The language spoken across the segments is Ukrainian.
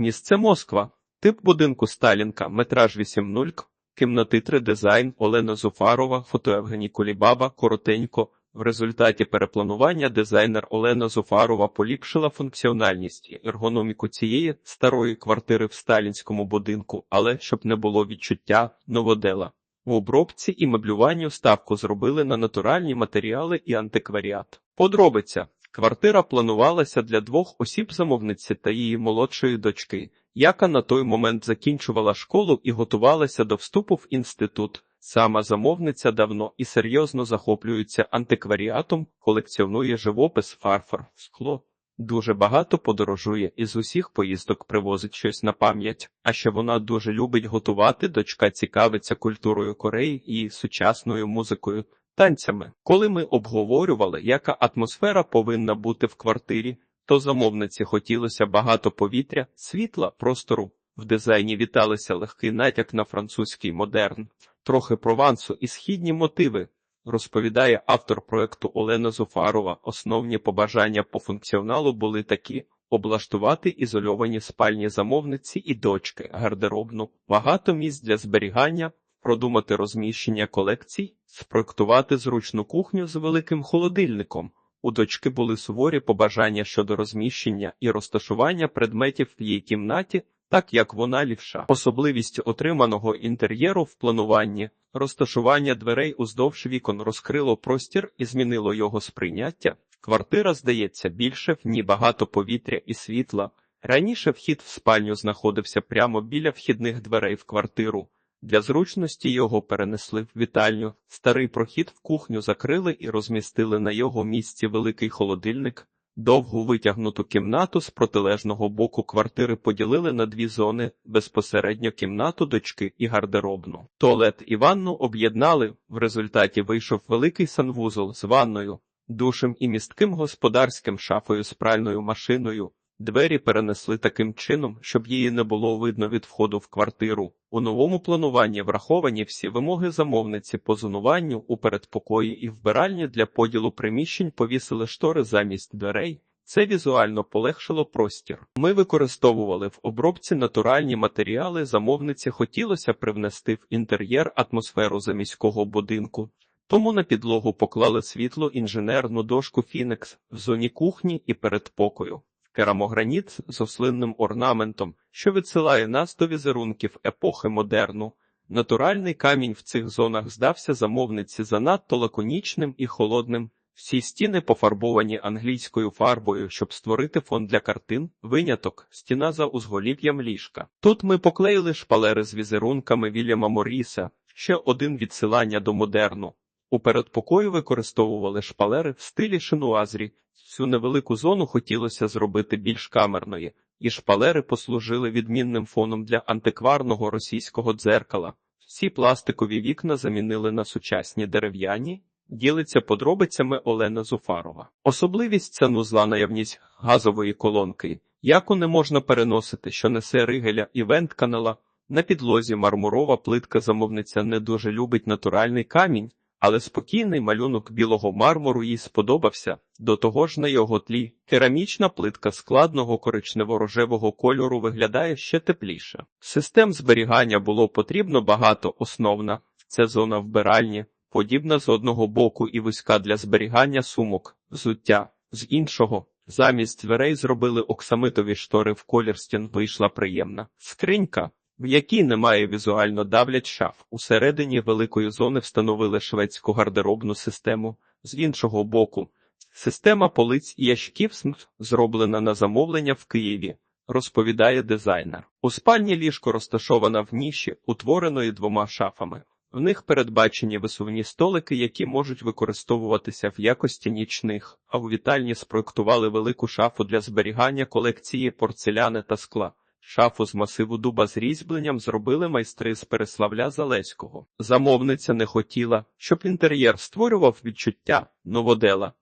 Місце Москва. Тип будинку Сталінка, метраж 8.0, кімнати 3 дизайн, Олена Зуфарова, фото Евгеній Кулібаба, коротенько. В результаті перепланування дизайнер Олена Зуфарова поліпшила функціональність і ергономіку цієї старої квартири в сталінському будинку, але щоб не було відчуття новодела. У обробці і меблюванню ставку зробили на натуральні матеріали і антикваріат. Подробиця. Квартира планувалася для двох осіб замовниці та її молодшої дочки, яка на той момент закінчувала школу і готувалася до вступу в інститут. Сама замовниця давно і серйозно захоплюється антикваріатом, колекціонує живопис, фарфор, скло. Дуже багато подорожує і з усіх поїздок привозить щось на пам'ять. А ще вона дуже любить готувати. Дочка цікавиться культурою Кореї і сучасною музикою, танцями. Коли ми обговорювали, яка атмосфера повинна бути в квартирі, то замовниці хотілося багато повітря, світла, простору. В дизайні віталися легкий натяк на французький модерн, трохи провансу і східні мотиви. Розповідає автор проекту Олена Зуфарова. Основні побажання по функціоналу були такі: облаштувати ізольовані спальні замовниці і дочки, гардеробну, багато місць для зберігання, продумати розміщення колекцій, спроектувати зручну кухню з великим холодильником. У дочки були суворі побажання щодо розміщення і розташування предметів в її кімнаті, так як вона лівша. Особливість отриманого інтер'єру в плануванні, розташування дверей уздовж вікон розкрило простір і змінило його сприйняття. Квартира здається більше, в ній багато повітря і світла. Раніше вхід в спальню знаходився прямо біля вхідних дверей в квартиру. Для зручності його перенесли в вітальню. Старий прохід в кухню закрили і розмістили на його місці великий холодильник. Довгу витягнуту кімнату з протилежного боку квартири поділили на дві зони безпосередньо кімнату дочки і гардеробну. Туалет і ванну об'єднали. В результаті вийшов великий санвузол з ванною, душем і містким господарським шафою з пральною машиною. Двері перенесли таким чином, щоб її не було видно від входу в квартиру. У новому плануванні враховані всі вимоги замовниці по зонуванню у передпокої і вбиральні для поділу приміщень повісили штори замість дверей. Це візуально полегшило простір. Ми використовували в обробці натуральні матеріали. Замовниці хотілося привнести в інтер'єр атмосферу заміського будинку. Тому на підлогу поклали світло інженерну дошку Фінекс в зоні кухні і передпокою керамограніт з ослинним орнаментом, що відсилає нас до візерунків епохи модерну. Натуральний камінь в цих зонах здався замовниці занадто лаконічним і холодним. Всі стіни пофарбовані англійською фарбою, щоб створити фон для картин, виняток, стіна за узголів'ям ліжка. Тут ми поклеїли шпалери з візерунками Вільяма Моріса, ще один відсилання до модерну. У передпокої використовували шпалери в стилі шинуазрі. Цю невелику зону хотілося зробити більш камерною, і шпалери послужили відмінним фоном для антикварного російського дзеркала. Всі пластикові вікна замінили на сучасні дерев'яні. Ділиться подробицями Олена Зуфарова. Особливість санузла наявність газової колонки, яку не можна переносити, що несе ригеля і вентканала. На підлозі мармурова плитка замовниця не дуже любить натуральний камінь, але спокійний малюнок білого мармуру їй сподобався. До того ж на його тлі керамічна плитка складного коричнево-рожевого кольору виглядає ще тепліше. Систем зберігання було потрібно багато основна, це зона вбиральні, подібна з одного боку і вузька для зберігання сумок, взуття, з іншого. Замість дверей зробили оксамитові штори в колір стін вийшла приємна скринька в якій немає візуально давлять шаф. Усередині великої зони встановили шведську гардеробну систему. З іншого боку, система полиць і ящиків зроблена на замовлення в Києві, розповідає дизайнер. У спальні ліжко розташована в ніші, утвореної двома шафами. В них передбачені висувні столики, які можуть використовуватися в якості нічних, а у вітальні спроектували велику шафу для зберігання колекції порцеляни та скла. Шафу з масиву дуба з різьбленням зробили майстри з Переславля Залеського. Замовниця не хотіла, щоб інтер'єр створював відчуття новодела.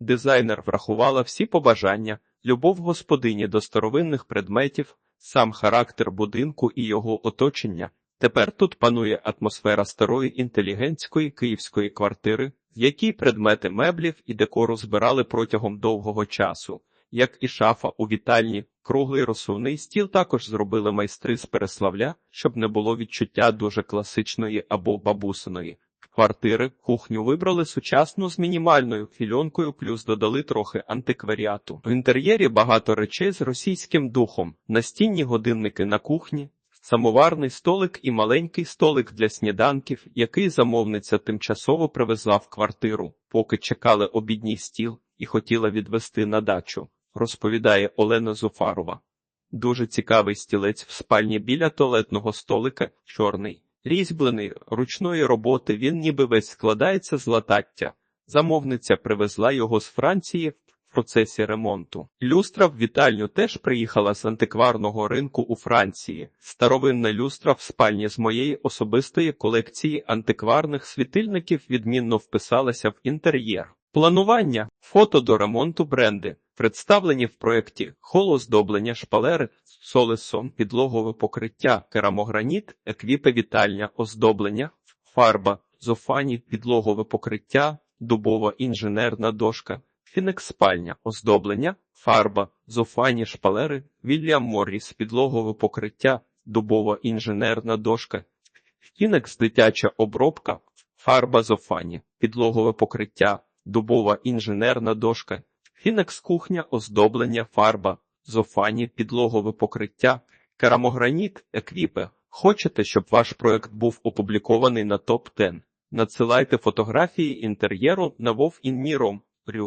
Дизайнер врахувала всі побажання, любов господині до старовинних предметів, сам характер будинку і його оточення. Тепер тут панує атмосфера старої інтелігентської київської квартири, в якій предмети меблів і декору збирали протягом довгого часу. Як і шафа у вітальні. Круглий розсувний стіл також зробили майстри з Переславля, щоб не було відчуття дуже класичної або бабусиної. Квартири, кухню вибрали сучасну з мінімальною фільонкою, плюс додали трохи антикваріату. В інтер'єрі багато речей з російським духом, настінні годинники на кухні, самоварний столик і маленький столик для сніданків, який замовниця тимчасово привезла в квартиру, поки чекали обідній стіл і хотіла відвести на дачу, розповідає Олена Зуфарова. Дуже цікавий стілець в спальні біля туалетного столика, чорний, різьблений, ручної роботи, він ніби весь складається з латаття. Замовниця привезла його з Франції в процесі ремонту. Люстра в вітальню теж приїхала з антикварного ринку у Франції. Старовинна люстра в спальні з моєї особистої колекції антикварних світильників відмінно вписалася в інтер'єр. Планування, фото до ремонту бренди, представлені в проєкті холоздоблення шпалери, солесом, підлогове покриття, керамограніт, еквіпи вітальня, оздоблення, фарба, зофані, підлогове покриття, дубова інженерна дошка, фінекс спальня, оздоблення, фарба, зофані шпалери, Вільям Морріс, підлогове покриття, дубова інженерна дошка, фінекс дитяча обробка, фарба зофані, підлогове покриття, дубова інженерна дошка, фінекс кухня, оздоблення, фарба, зофані, підлогове покриття, керамограніт, еквіпи. Хочете, щоб ваш проект був опублікований на топ 10 Надсилайте фотографії інтер'єру на WoW